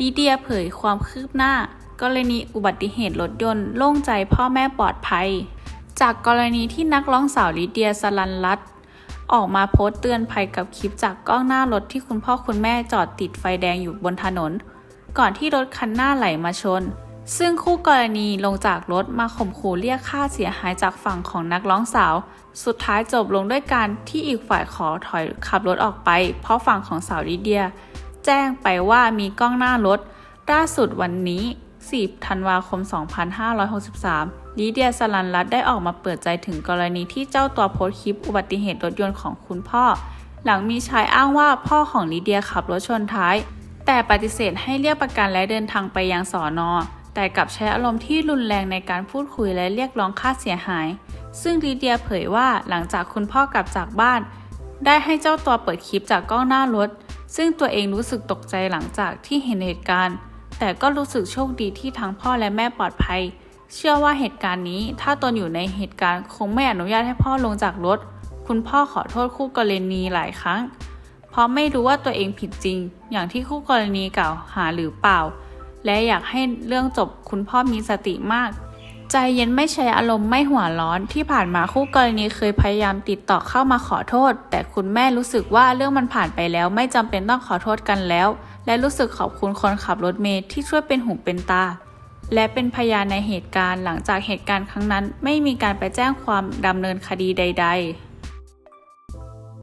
ลีเดียเผยความคืบหน้า กรณีอุบัติเหตุรถยนต์โล่งใจพ่อแม่ปลอดภัย จากกรณีที่นักร้องสาวลิเดียสลันรัตออกมาโพสต์เตือนภัยกับคลิปจากกล้องหน้ารถที่คุณพ่อคุณแม่จอดติดไฟแดงอยู่บนถนน ก่อนที่รถคันหน้าไหลมาชน ซึ่งคู่กรณีลงจากรถมาข่มขู่เรียกค่าเสียหายจากฝั่งของนักร้องสาว สุดท้ายจบลงด้วยการที่อีกฝ่ายขอถอยขับรถออกไป เพราะฝั่งของสาวลิเดีย แจ้งไปว่ามีกล้องหน้ารถล่าสุดวันนี้ 10 ธันวาคม 2563 ลิเดียสลันรัตได้ออกมาเปิดใจถึงกรณีที่เจ้าตัวโพสคลิปอุบัติเหตุรถยนต์ของคุณพ่อ หลังมีชายอ้างว่าพ่อของลิเดียขับรถชนท้าย แต่ปฏิเสธให้เรียกประกันและเดินทางไปยังสอนอแต่กลับใช้อารมณ์ที่รุนแรงในการพูดคุยและเรียกร้องค่าเสียหาย ซึ่งลิเดียเผยว่าหลังจากคุณพ่อกลับจากบ้าน ได้ให้เจ้าตัวเปิดคลิปจากกล้องหน้ารถ ซึ่งตัวเองรู้สึกตกใจหลังจากที่เห็นเหตุการณ์ แต่ก็รู้สึกโชคดีที่ทั้งพ่อและแม่ปลอดภัย เชื่อว่าเหตุการณ์นี้ถ้าตนอยู่ในเหตุการณ์คงไม่อนุญาตให้พ่อลงจากรถ คุณพ่อขอโทษคู่กรณีหลายครั้ง เพราะไม่รู้ว่าตัวเองผิดจริง อย่างที่คู่กรณีกล่าวหาหรือเปล่า และอยากให้เรื่องจบคุณพ่อมีสติมาก ใจเย็นไม่ใช้อารมณ์ไม่หัวร้อนที่ผ่านมาคู่กรณีเคยพยายามติดต่อเข้ามาขอโทษ แต่คุณแม่รู้สึกว่าเรื่องมันผ่านไปแล้ว ไม่จำเป็นต้องขอโทษกันแล้ว และรู้สึกขอบคุณคนขับรถเมล์ที่ช่วยเป็นหูเป็นตา และเป็นพยานในเหตุการณ์หลังจากเหตุการณ์ครั้งนั้น ไม่มีการไปแจ้งความดำเนินคดีใด ๆ